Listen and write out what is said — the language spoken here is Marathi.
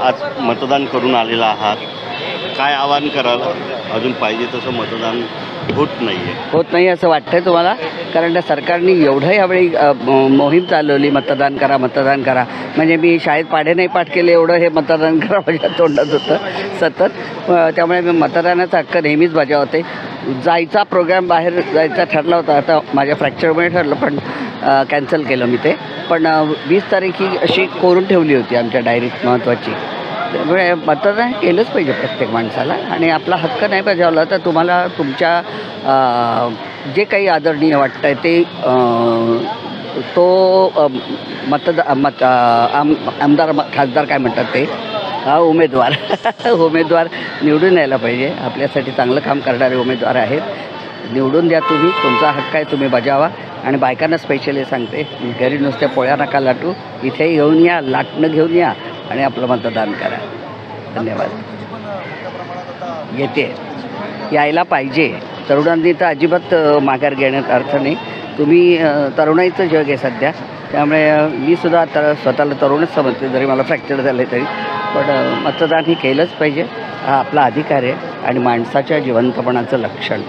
आज मतदान करून आलेला आहात. काय आवाहन कराल? अजून पाहिजे तसं मतदान होत नाही आहे होत नाही असं वाटतंय तुम्हाला? कारण त्या सरकारने एवढं यावेळी अ, म- मोहीम चालवली मतदान करा मतदान करा. म्हणजे मी शाळेत पाढे नाही पाठ केले एवढं हे मतदान करा माझ्या तोंडात होतं सतत. अ, त्यामुळे मी मतदानाचा हक्क नेहमीच बजावते जायचा प्रोग्राम बाहेर जायचा ठरला होता आता माझ्या फ्रॅक्चरमुळे ठरलं पण कॅन्सल केलं मी ते. पण वीस तारीख ही अशी कोरून ठेवली होती आमच्या डायरीत महत्त्वाची त्यामुळे मतदान केलंच पाहिजे प्रत्येक माणसाला आणि आपला हक्क नाही बजावला तर तुम्हाला तुमच्या जे काही आदरणीय वाटतं आहे ते तो मतदा मत आम आमदार म- खासदार काय म्हणतात ते? हा उमेदवार. उमेदवार निवडून यायला पाहिजे. आपल्यासाठी चांगलं काम करणारे उमेदवार आहेत. निवडून द्या तुम्ही. तुमचा हक्क आहे तुम्ही बजावा. आणि बायकांना स्पेशली सांगते घरी नुसत्या पोळ्या नका लाटू. इथे येऊन या लाटणं घेऊन या. आणि आपलं मतदान करा. धन्यवाद. येते. यायला पाहिजे. तरुणांनी तर अजिबात माघार घेण्यात अर्थ नाही. तुम्ही तरुणाईचं जग आहे सध्या. त्यामुळे मी सुद्धा आता स्वतःला तरुणच समजते जरी मला फ्रॅक्चर झालं तरी. पण मतदान हे केलंच पाहिजे. हा आपला अधिकार आहे आणि माणसाच्या जिवंतपणाचं लक्षण.